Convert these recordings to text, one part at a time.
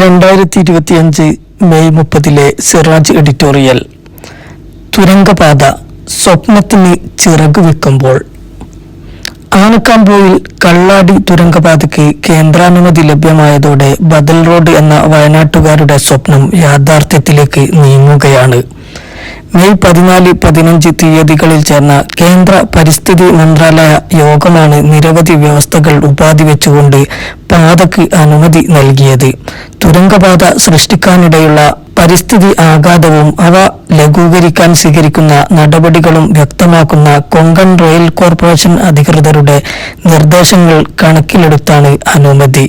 രണ്ടായിരത്തി ഇരുപത്തിയഞ്ച് മെയ് മുപ്പതിലെ സിറാജ് എഡിറ്റോറിയൽ തുരങ്കപാത സ്വപ്നത്തിന് ചിറക് വെക്കുമ്പോൾ ആനക്കാമ്പോയിൽ കള്ളാടി തുരങ്കപാതയ്ക്ക് കേന്ദ്രാനുമതി ലഭ്യമായതോടെ ബദൽ റോഡ് എന്ന വയനാട്ടുകാരുടെ സ്വപ്നം യാഥാർത്ഥ്യത്തിലേക്ക് നീങ്ങുകയാണ്. മെയ് പതിനാല് പതിനഞ്ച് തീയതികളിൽ ചേർന്ന കേന്ദ്ര പരിസ്ഥിതി മന്ത്രാലയ യോഗമാണ് നിരവധി വ്യവസ്ഥകൾ ഉപാധി വെച്ചുകൊണ്ട് പാതയ്ക്ക് അനുമതി നൽകിയത്. തുരങ്കപാത സൃഷ്ടിക്കാനിടയുള്ള പരിസ്ഥിതി ആഘാതവും അവ ലഘൂകരിക്കാൻ സ്വീകരിക്കുന്ന നടപടികളും വ്യക്തമാക്കുന്ന കൊങ്കൺ റെയിൽ കോർപ്പറേഷൻ അധികൃതരുടെ നിർദ്ദേശങ്ങൾ കണക്കിലെടുത്താണ് അനുമതി.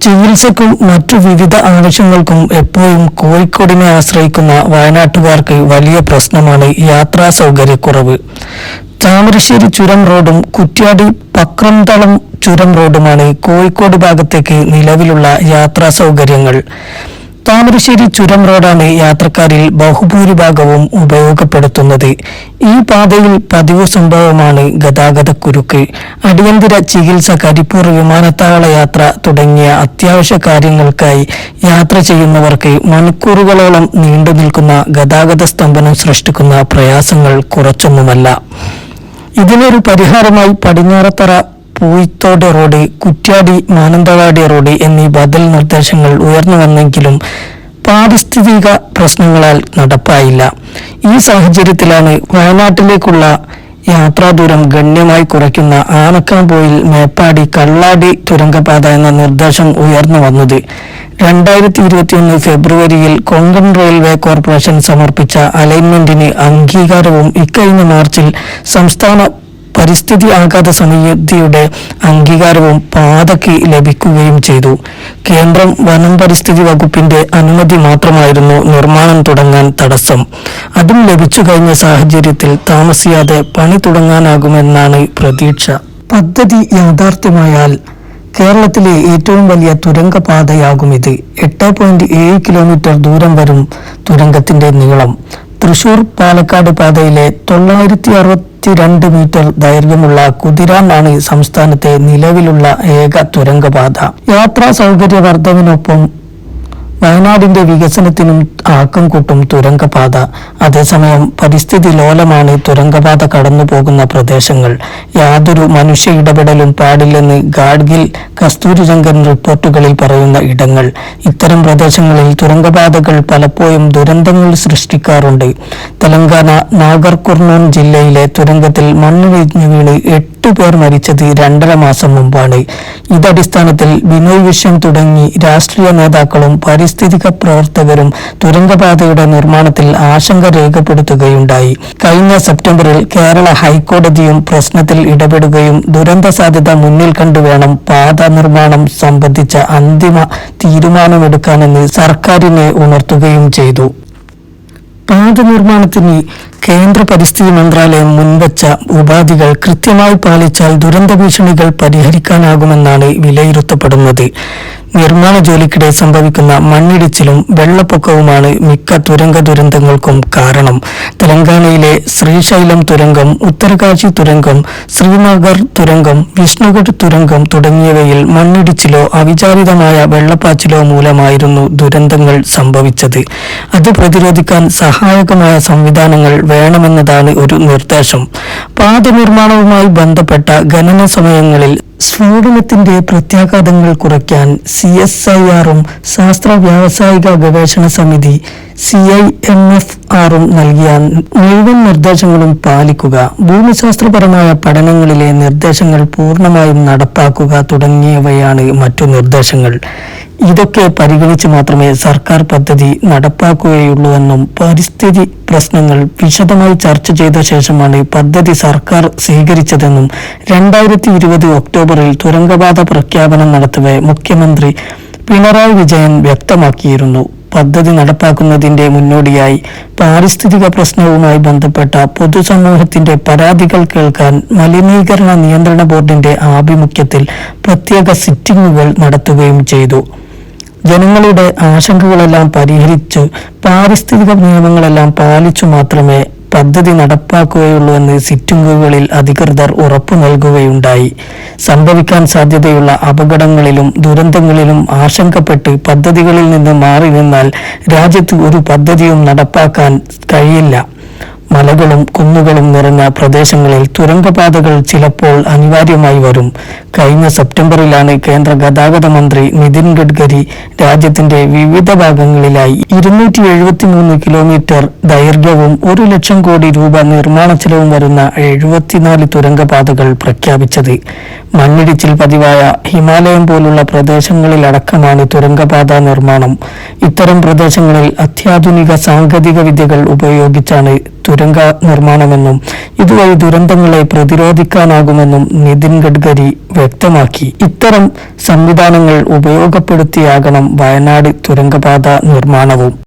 ചികിത്സക്കും മറ്റു വിവിധ ആവശ്യങ്ങൾക്കും എപ്പോഴും കോഴിക്കോടിനെ ആശ്രയിക്കുന്ന വയനാട്ടുകാർക്ക് വലിയ പ്രശ്നമാണ് യാത്രാ സൗകര്യക്കുറവ് താമരശ്ശേരി ചുരം റോഡും കുറ്റ്യാടി പക്രംതളം ചുരം റോഡുമാണ് കോഴിക്കോട് ഭാഗത്തേക്ക് നിലവിലുള്ള യാത്രാ സൗകര്യങ്ങൾ താമരശ്ശേരി ചുരം റോഡാണ് യാത്രക്കാരിൽ ബഹുഭൂരിഭാഗവും ഉപയോഗപ്പെടുത്തുന്നത്. ഈ പാതയിൽ പതിവ് സംഭവമാണ് ഗതാഗത കുരുക്ക്. അടിയന്തര ചികിത്സ കരിപ്പൂർ വിമാനത്താവള യാത്ര തുടങ്ങിയ അത്യാവശ്യ കാര്യങ്ങൾക്കായി യാത്ര ചെയ്യുന്നവർക്ക് മണിക്കൂറുകളോളം നീണ്ടു നിൽക്കുന്ന ഗതാഗത സ്തംഭനം സൃഷ്ടിക്കുന്ന പ്രയാസങ്ങൾ കുറച്ചൊന്നുമല്ല. ഇതിനൊരു പരിഹാരമായി പടിഞ്ഞാറത്തറ പൂയിത്തോട് റോഡ് കുറ്റ്യാടി മാനന്തവാടി റോഡ് എന്നീ ബദൽ നിർദ്ദേശങ്ങൾ ഉയർന്നു വന്നെങ്കിലും പാരിസ്ഥിതിക പ്രശ്നങ്ങളാൽ നടപ്പായില്ല. ഈ സാഹചര്യത്തിലാണ് വയനാട്ടിലേക്കുള്ള യാത്രാദൂരം ഗണ്യമായി കുറയ്ക്കുന്ന ആനക്കാംപോയിൽ മേപ്പാടി കള്ളാടി തുരങ്കപാത എന്ന നിർദ്ദേശം ഉയർന്നു വന്നത്. രണ്ടായിരത്തി ഇരുപത്തിയൊന്ന് ഫെബ്രുവരിയിൽ കൊങ്കൺ റെയിൽവേ കോർപ്പറേഷൻ സമർപ്പിച്ച അലൈൻമെന്റിന് അംഗീകാരവും ഇക്കഴിഞ്ഞ മാർച്ചിൽ സംസ്ഥാന പരിസ്ഥിതി ആഘാത സമിതിയുടെ അംഗീകാരവും പാതയ്ക്ക് ലഭിക്കുകയും ചെയ്തു. കേന്ദ്രം വനം പരിസ്ഥിതി വകുപ്പിന്റെ അനുമതി മാത്രമായിരുന്നു നിർമ്മാണം തുടങ്ങാൻ തടസ്സം. അതും ലഭിച്ചു കഴിഞ്ഞ സാഹചര്യത്തിൽ താമസിയാതെ പണി തുടങ്ങാനാകുമെന്നാണ് പ്രതീക്ഷ. പദ്ധതി യാഥാർത്ഥ്യമായാൽ കേരളത്തിലെ ഏറ്റവും വലിയ തുരങ്കപാതയാകും ഇത്. എട്ട് പോയിന്റ് ഏഴ് കിലോമീറ്റർ ദൂരം വരും തുരങ്കത്തിന്റെ നീളം. തൃശൂർ പാലക്കാട് പാതയിലെ തൊള്ളായിരത്തി അറുപത്തി രണ്ട് മീറ്റർ ദൈർഘ്യമുള്ള കുതിരാനാണ് സംസ്ഥാനത്തെ നിലവിലുള്ള ഏക തുരങ്കപാത. യാത്രാ സൗകര്യ വർധവിനൊപ്പം വയനാടിന്റെ വികസനത്തിനും ആക്കം കൂട്ടും തുരങ്കപാത. അതേസമയം പരിസ്ഥിതി ലോലമാണ് തുരങ്കപാത കടന്നു പോകുന്ന പ്രദേശങ്ങൾ. യാതൊരു മനുഷ്യ ഇടപെടലും പാടില്ലെന്ന് ഗാഡ്ഗിൽ കസ്തൂരിരംഗൻ റിപ്പോർട്ടുകളിൽ പറയുന്ന ഇടങ്ങൾ. ഇത്തരം പ്രദേശങ്ങളിൽ തുരങ്കപാതകൾ പലപ്പോഴും ദുരന്തങ്ങൾ സൃഷ്ടിക്കാറുണ്ട്. തെലങ്കാന നാഗർകുർണൂൺ ജില്ലയിലെ തുരങ്കത്തിൽ മണ്ണ് വീഞ്ഞു വീണ് എട്ട് പേർ മരിച്ചത് രണ്ടര മാസം മുമ്പാണ്. ഇതടിസ്ഥാനത്തിൽ ബിനോയ് വിശ്വം തുടങ്ങി രാഷ്ട്രീയ നേതാക്കളും പാരിസ്ഥിതിക പ്രവർത്തകരും തുരങ്കപാതയുടെ നിർമ്മാണത്തിൽ ആശങ്ക രേഖപ്പെടുത്തുകയുണ്ടായി. കഴിഞ്ഞ സെപ്റ്റംബറിൽ കേരള ഹൈക്കോടതിയും പ്രശ്നത്തിൽ ഇടപെടുകയും ദുരന്ത സാധ്യത മുന്നിൽ കണ്ടു വേണം പാത നിർമ്മാണം സംബന്ധിച്ച അന്തിമ തീരുമാനമെടുക്കാനെന്ന് സർക്കാരിനെ ഉണർത്തുകയും ചെയ്തു. പാത നിർമ്മാണത്തിന് കേന്ദ്ര പരിസ്ഥിതി മന്ത്രാലയം മുൻവച്ച ഉപാധികൾ കൃത്യമായി പാലിച്ചാൽ ദുരന്ത ഭീഷണികൾ പരിഹരിക്കാനാകുമെന്നാണ് വിലയിരുത്തപ്പെടുന്നത്. നിർമ്മാണ ജോലിക്കിടെ സംഭവിക്കുന്ന മണ്ണിടിച്ചിലും വെള്ളപ്പൊക്കവുമാണ് മിക്ക തുരങ്ക ദുരന്തങ്ങൾക്കും കാരണം. തെലങ്കാനയിലെ ശ്രീശൈലം തുരങ്കം ഉത്തരകാശി തുരങ്കം ശ്രീനഗർ തുരങ്കം വിഷ്ണുഗഡ് തുരങ്കം തുടങ്ങിയവയിൽ മണ്ണിടിച്ചിലോ അവിചാരിതമായ വെള്ളപ്പാച്ചിലോ മൂലമായിരുന്നു ദുരന്തങ്ങൾ സംഭവിച്ചത്. അത് പ്രതിരോധിക്കാൻ സഹായകമായ സംവിധാനങ്ങൾ വേണമെന്നതാണ് ഒരു നിർദ്ദേശം. പാത നിർമ്മാണവുമായി ബന്ധപ്പെട്ട ഖനന സമയങ്ങളിൽ സ്ഫോടനത്തിന്റെ പ്രത്യാഘാതങ്ങൾ കുറയ്ക്കാൻ സി എസ് ഐ ആറും ശാസ്ത്ര വ്യാവസായിക ഗവേഷണ സമിതി സി ഐ എം എഫ് ആറും നൽകിയ മുഴുവൻ നിർദ്ദേശങ്ങളും പാലിക്കുക. ഭൂമിശാസ്ത്രപരമായ പഠനങ്ങളിലെ നിർദ്ദേശങ്ങൾ പൂർണമായും നടപ്പാക്കുക തുടങ്ങിയവയാണ് മറ്റു നിർദ്ദേശങ്ങൾ. ഇതൊക്കെ പരിഗണിച്ച് മാത്രമേ സർക്കാർ പദ്ധതി നടപ്പാക്കുകയുള്ളൂ എന്നും പരിസ്ഥിതി പ്രശ്നങ്ങൾ വിശദമായി ചർച്ച ചെയ്ത ശേഷമാണ് പദ്ധതി സർക്കാർ സ്വീകരിച്ചതെന്നും രണ്ടായിരത്തി ഇരുപത് ഒക്ടോബറിൽ തുരങ്കപാത പ്രഖ്യാപനം നടത്തവെ മുഖ്യമന്ത്രി പിണറായി വിജയൻ വ്യക്തമാക്കിയിരുന്നു. പദ്ധതി നടപ്പാക്കുന്നതിന്റെ മുന്നോടിയായി പാരിസ്ഥിതിക പ്രശ്നവുമായി ബന്ധപ്പെട്ട പൊതുസമൂഹത്തിന്റെ പരാതികൾ കേൾക്കാൻ മലിനീകരണ നിയന്ത്രണ ബോർഡിന്റെ ആഭിമുഖ്യത്തിൽ പ്രത്യേക സിറ്റിംഗുകൾ നടത്തുകയും ചെയ്തു. ജനങ്ങളുടെ ആശങ്കകളെല്ലാം പരിഹരിച്ച് പാരിസ്ഥിതിക നിയമങ്ങളെല്ലാം പാലിച്ചു മാത്രമേ പദ്ധതി നടപ്പാക്കുകയുള്ളൂ എന്ന് സിറ്റിംഗുകളിൽ അധികൃതർ ഉറപ്പു നൽകുകയുണ്ടായി. സംഭവിക്കാൻ സാധ്യതയുള്ള അപകടങ്ങളിലും ദുരന്തങ്ങളിലും ആശങ്കപ്പെട്ട് പദ്ധതികളിൽ നിന്ന് മാറി നിന്നാൽ രാജ്യത്ത് ഒരു പദ്ധതിയും നടപ്പാക്കാൻ കഴിയില്ല. മലകളും കുന്നുകളും നിറഞ്ഞ പ്രദേശങ്ങളിൽ തുരങ്കപാതകൾ ചിലപ്പോൾ അനിവാര്യമായി വരും. കഴിഞ്ഞ സെപ്റ്റംബറിലാണ് കേന്ദ്ര ഗതാഗത മന്ത്രി നിതിൻ ഗഡ്കരി രാജ്യത്തിന്റെ വിവിധ ഭാഗങ്ങളിലായി ഇരുന്നൂറ്റി എഴുപത്തിമൂന്ന് കിലോമീറ്റർ ദൈർഘ്യവും ഒരു ലക്ഷം കോടി രൂപ നിർമ്മാണ ചെലവും വരുന്ന എഴുപത്തിനാല് തുരങ്കപാതകൾ പ്രഖ്യാപിച്ചത്. മണ്ണിടിച്ചിൽ പതിവായ ഹിമാലയം പോലുള്ള പ്രദേശങ്ങളിലടക്കമാണ് തുരങ്കപാത നിർമ്മാണം. ഇത്തരം പ്രദേശങ്ങളിൽ അത്യാധുനിക സാങ്കേതിക വിദ്യകൾ ഉപയോഗിച്ചാണ് തുരങ്ക നിർമ്മാണമെന്നും ഇതുവഴി ദുരന്തങ്ങളെ പ്രതിരോധിക്കാനാകുമെന്നും നിതിൻ ഗഡ്കരി വ്യക്തമാക്കി. ഇത്തരം സംവിധാനങ്ങൾ ഉപയോഗപ്പെടുത്തിയാകണം വയനാട് തുരങ്കപാത നിർമ്മാണവും.